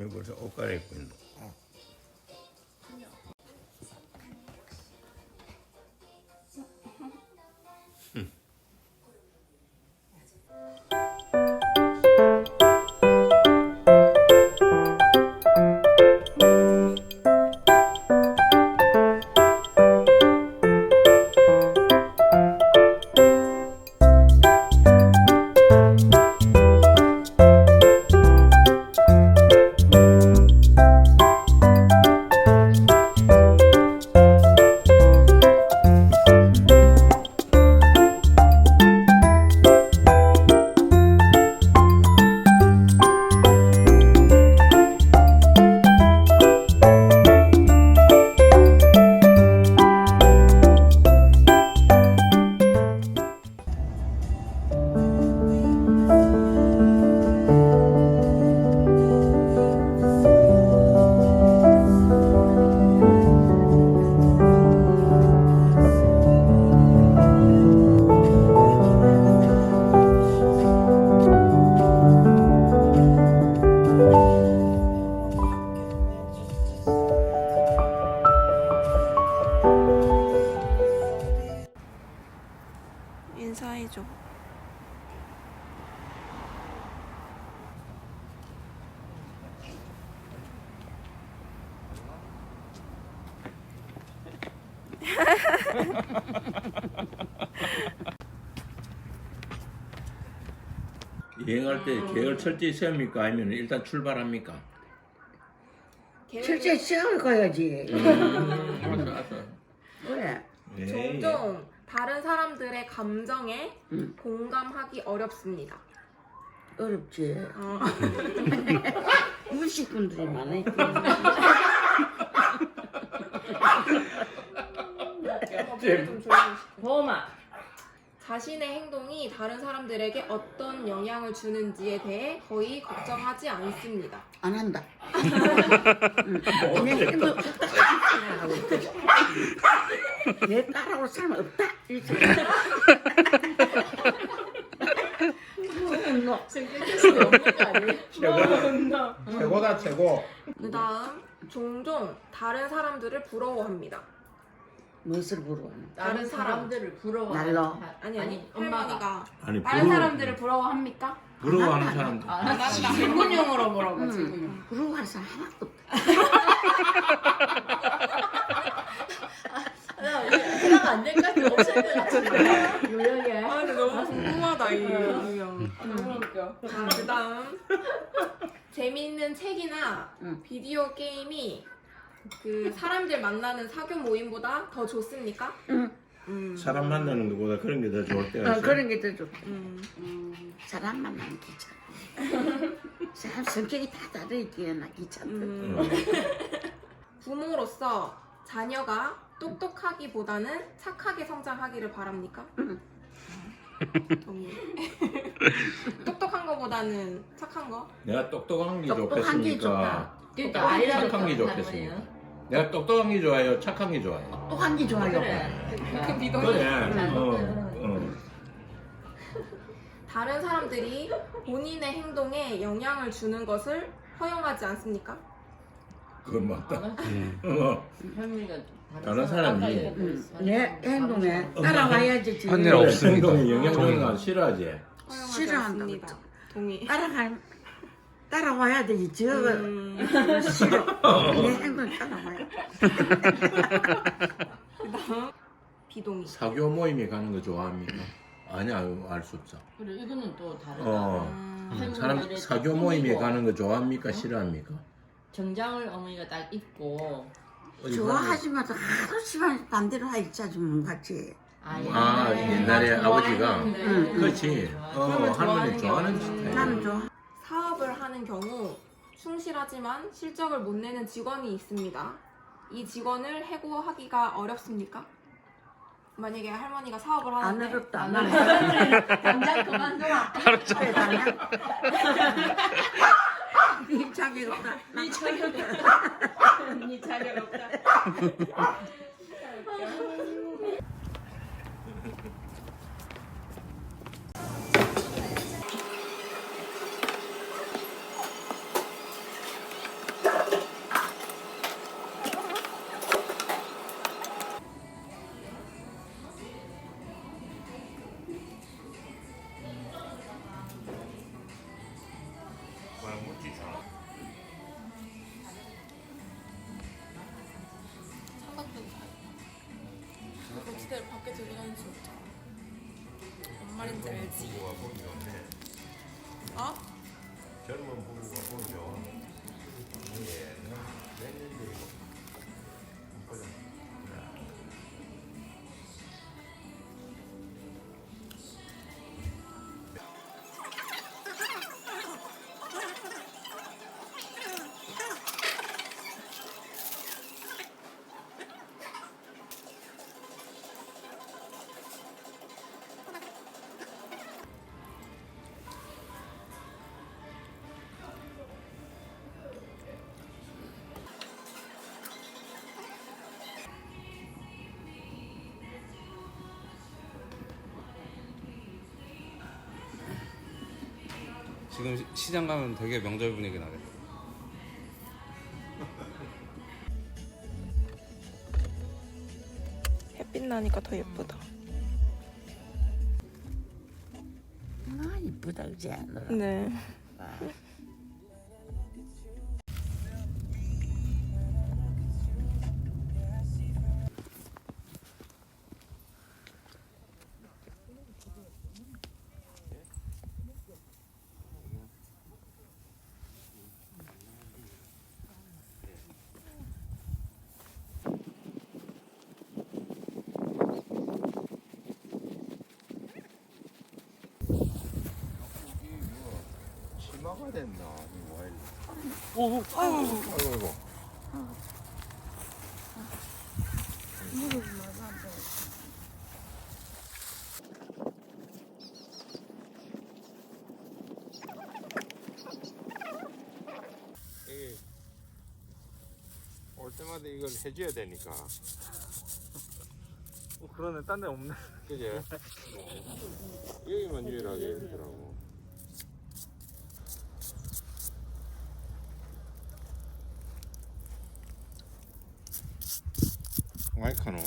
여기 벌 여행할 때 계획을 철저히 세웁니까? 아니면 일단 출발합니까? 실제 시험을 가야지. 음, 알았어, 알았어. 그래. 예, 종종 다른 사람들의 감정에 음. 공감하기 어렵습니다. 어렵지. 어. 무식분들이 많으 니까. 좀 조용히 시- 보마 자신의 행동이 다른 사람들에게 어떤 영향을 주는지에 대해 거의 걱정하지 않습니다. 안 한다. 응. 내 행동 따라하고 있다. 내 따라올 사람 없다. 이렇게. 그건 너 생각했을 없는 거 아니에요? 최고다. 최고다, 최고. 그 다음, 종종 다른 사람들을 부러워합니다. 무엇을 부러워하는 다른 다른 사람. 사람들을 부러워 날로. 아니, 아니, 엄마가 할머니가 아니, 다른 사람들을 부러워합니까? 부러워하는 사람들. 아, 질문용으로 물어봐 질문용 응. 부러워할 사람 하나도 없다. 해당 안 될까지 없을 것 같은데 요령에 아, 근데 너무 궁금하다, 이 유형. 너무 웃겨 자, 그 다음. 재미있는 책이나 응. 비디오 게임이 그 사람들 만나는 사교 모임보다 더 좋습니까? 응. 음. 사람 만나는 것보다 그런 게 더 좋을 때가 어, 있어. 그런 게 더 좋다. 음. 사람 만나면 귀찮아. 사람 성격이 다 다르기에 나 귀찮다. 음. 어. 부모로서 자녀가 똑똑하기보다는 착하게 성장하기를 바랍니까? 응. 동의. 똑똑한 거보다는 착한 거? 내가 똑똑한 게 똑똑한 게 좋겠습니까? 좋다. 착한 게 좋겠습니까? 내가 똑똑한 게 좋아요? 착한 게 좋아요? 또한게 좋아요. 그래 그러니까. 비동의. 그래. 응. 어, 어. 다른 사람들이 본인의 행동에 영향을 주는 것을 허용하지 않습니까? 그건 맞다. 어. 현미가 다른 사람이-. 내 행동에 따라와야지. 지금. 한 일 없습니다. 행동에 영향 주는 건 싫어하지. 허용하지 않습니다. 동의. 따라갈 따라와야 되지. 저거 음, 싫어. 내 행동 따라와야. 그다음 비동의. 사교 모임에 가는 거 좋아합니까? 아니야, 알 수 없어. 그래 이거는 또 다르다 어. 음, 음. 사람 할머니들의 사교 모임에 꿈이고. 가는 거 좋아합니까? 싫어합니까? 정장을 어머니가 딱 입고 어디 좋아하지마도 하루 시간 반대로 하지 좀 같이. 아, 아, 옛날에 아버지가? 응. 그렇지. 어, 그러면 할머니 좋아하는 스타일. 나는 좋아. 사업을 하는 경우 충실하지만 실적을 못 내는 직원이 있습니다. 이 직원을 해고하기가 어렵습니까? 만약에 할머니가 사업을 안 하는데 어렵다. 안 나는 당장 그만둬라 그래, 당장. 이 자격 없다. 니 자격 니 자격 없다 지금 시- 시장 가면 되게 명절 분위기 나겠다. 햇빛 나니까 더 예쁘다. 아 이쁘다 그지 않아? 네. 치마가 됐나? 이 와인. 오, 아이고, 아이고. 이게 올 때마다 이걸 해줘야 되니까. 어, 그러네, 딴 데 없네. 그제? 여기만 유일하게 있더라고. 마이카노.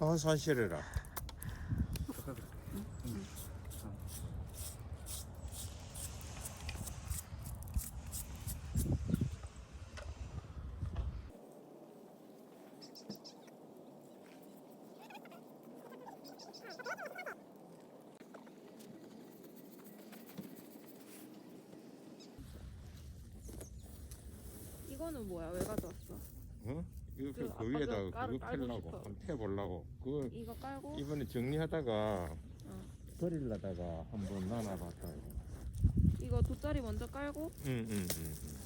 아, 산실해라. 이거는 뭐야? 왜 가져왔어? 어? 이거 그 그, 그 위에다가 깔- 그거 깔고 펴려고, 싶어. 한번 펴보려고. 그거 이거 깔고 이번에 정리하다가 버리려다가 한번 나눠봤다. 이거. 이거 돗자리 먼저 깔고 응, 응, 응, 응.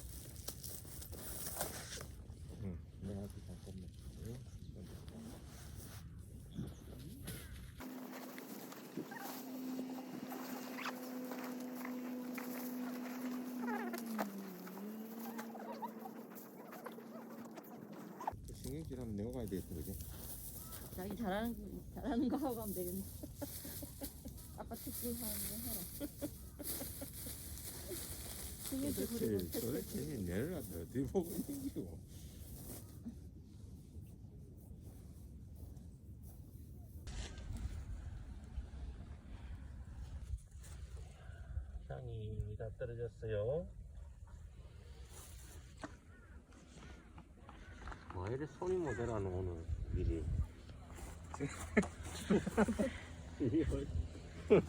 응, 내가 그 잠깐만. 응? 그 신경질 한번 내고 가야 되겠다, 그지? 자기 잘하는 거- 잘하는 거 하고 가면 되겠네. 아빠 특기 하는 거 해라. 도대체, 도대체 내를 어디 보고 있는지고. 향이 다 떨어졌어요. 와, 이래 손이 모자라노, 오늘, 미리. 음.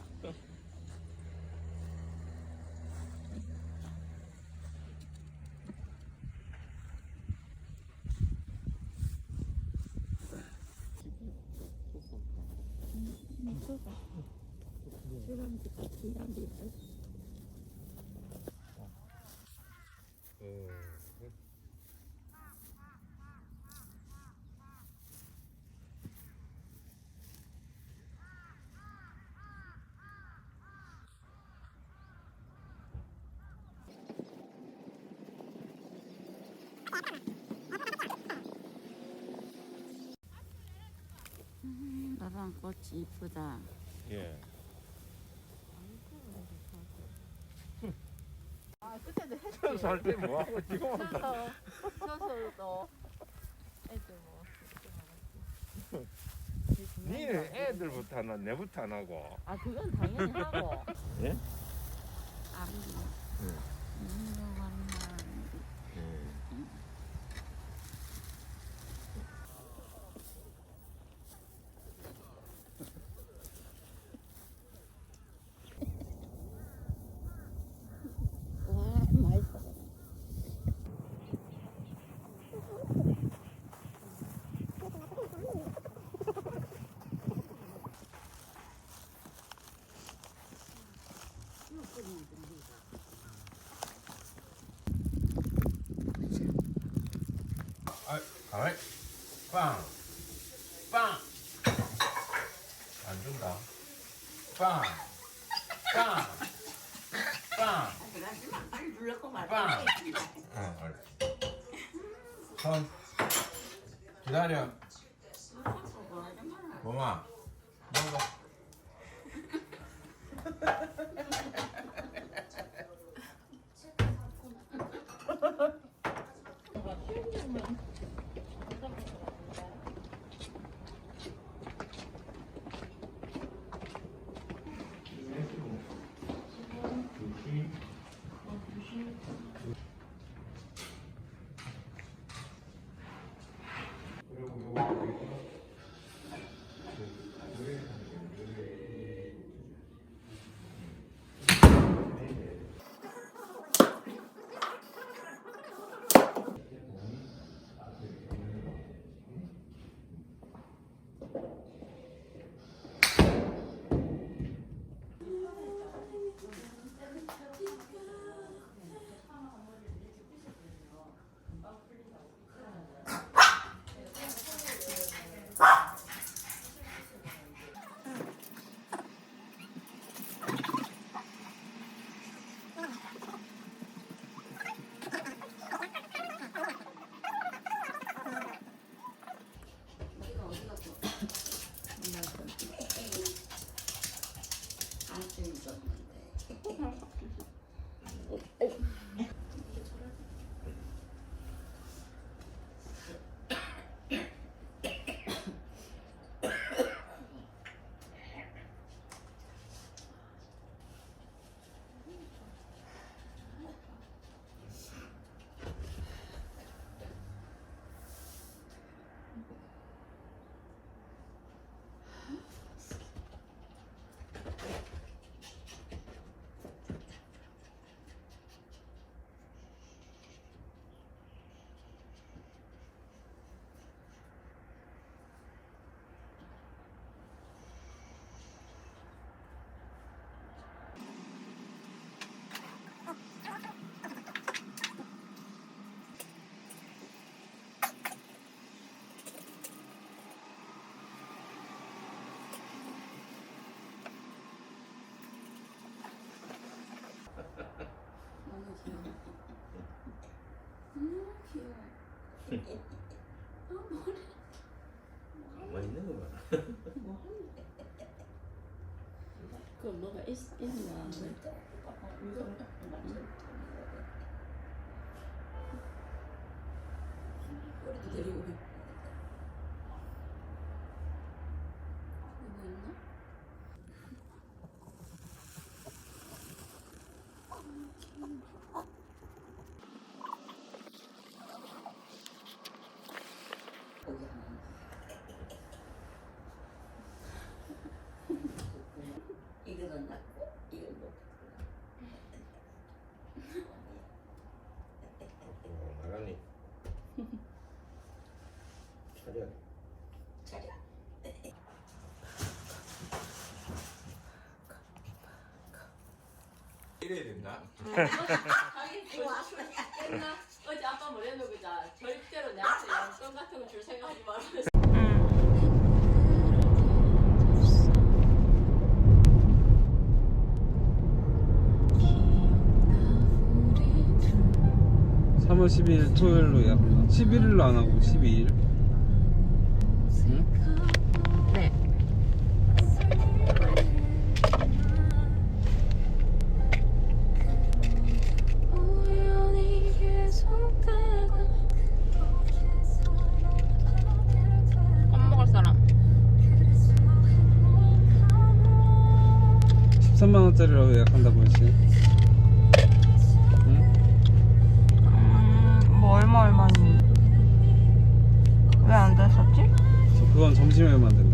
나랑 꽃이 이쁘다. 예. 아 그때도 했지. 살때 뭐하고 지금 서서 서서도 애들 뭐. 니는 애들부터 하나 내부터 안 하고 아 그건 당연히 하고. 예? 아버지. 응. 응. 가만 빵! 빵! 안 준다. 빵! 빵! 그 뭐가 있, 있나? 이거는 낫고 이건 못. 어, 나가니. 차려. 차려. 이래야 된다. 어제 아빠 뭐랬노 그자 절대로 내한테 용돈 같은 거 줄 생각하지 말아 응? 3월 12일 토요일로 예약 11일로 안 하고 12일 13만 원짜리로 예약한다고 했지 응? 음, 뭐 얼마 얼마니? 왜안 됐었지? 저 그건 점심에만 된다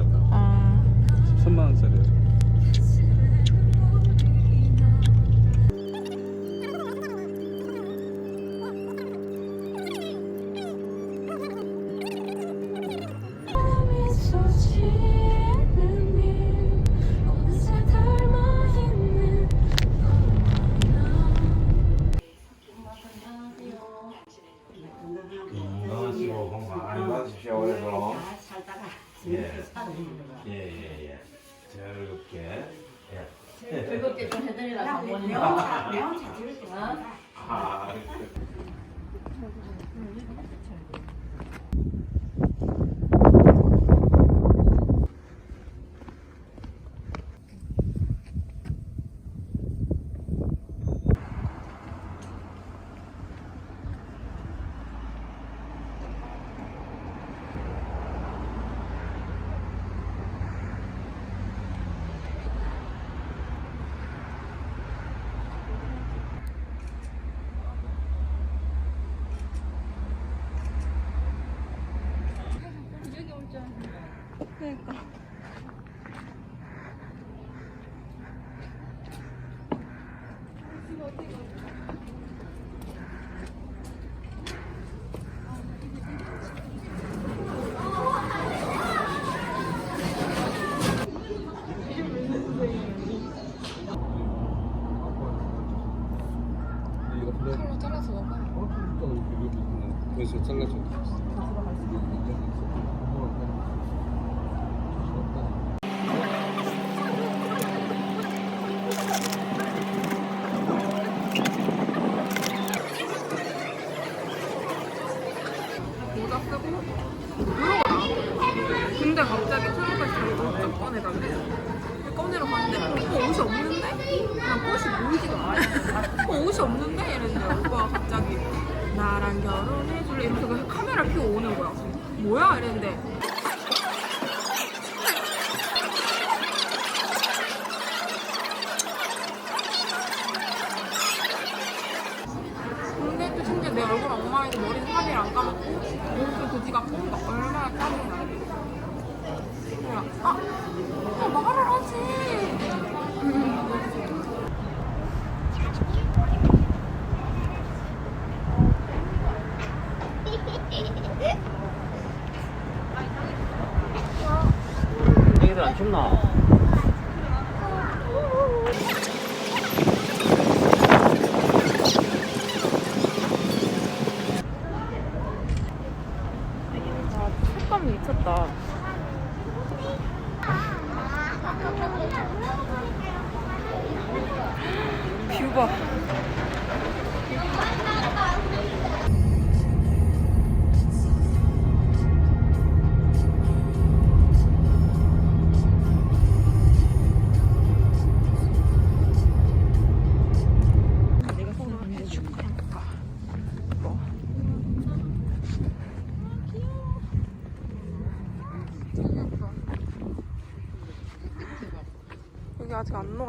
칼로 잘라서 먹어. 그래서 잘라줘. 안 감았고 옷도 그지가 막 얼마나 짜증이 나는데 그냥 아! 아 말을 하지 애기들 안 춥나? 색감 미쳤다. 뷰 봐.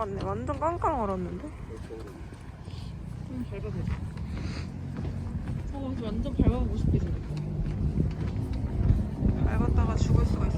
녹았네. 완전 깡깡 얼었는데. 어, 완전 밟아보고 싶게 생겼다. 밟았다가 죽을 수가. 해집어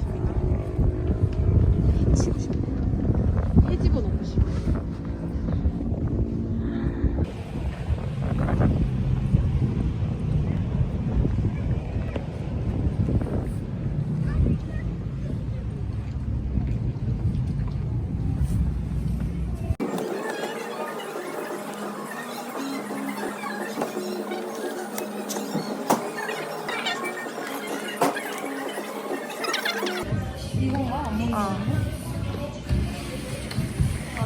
결제하기. 아,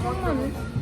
너무 이러나?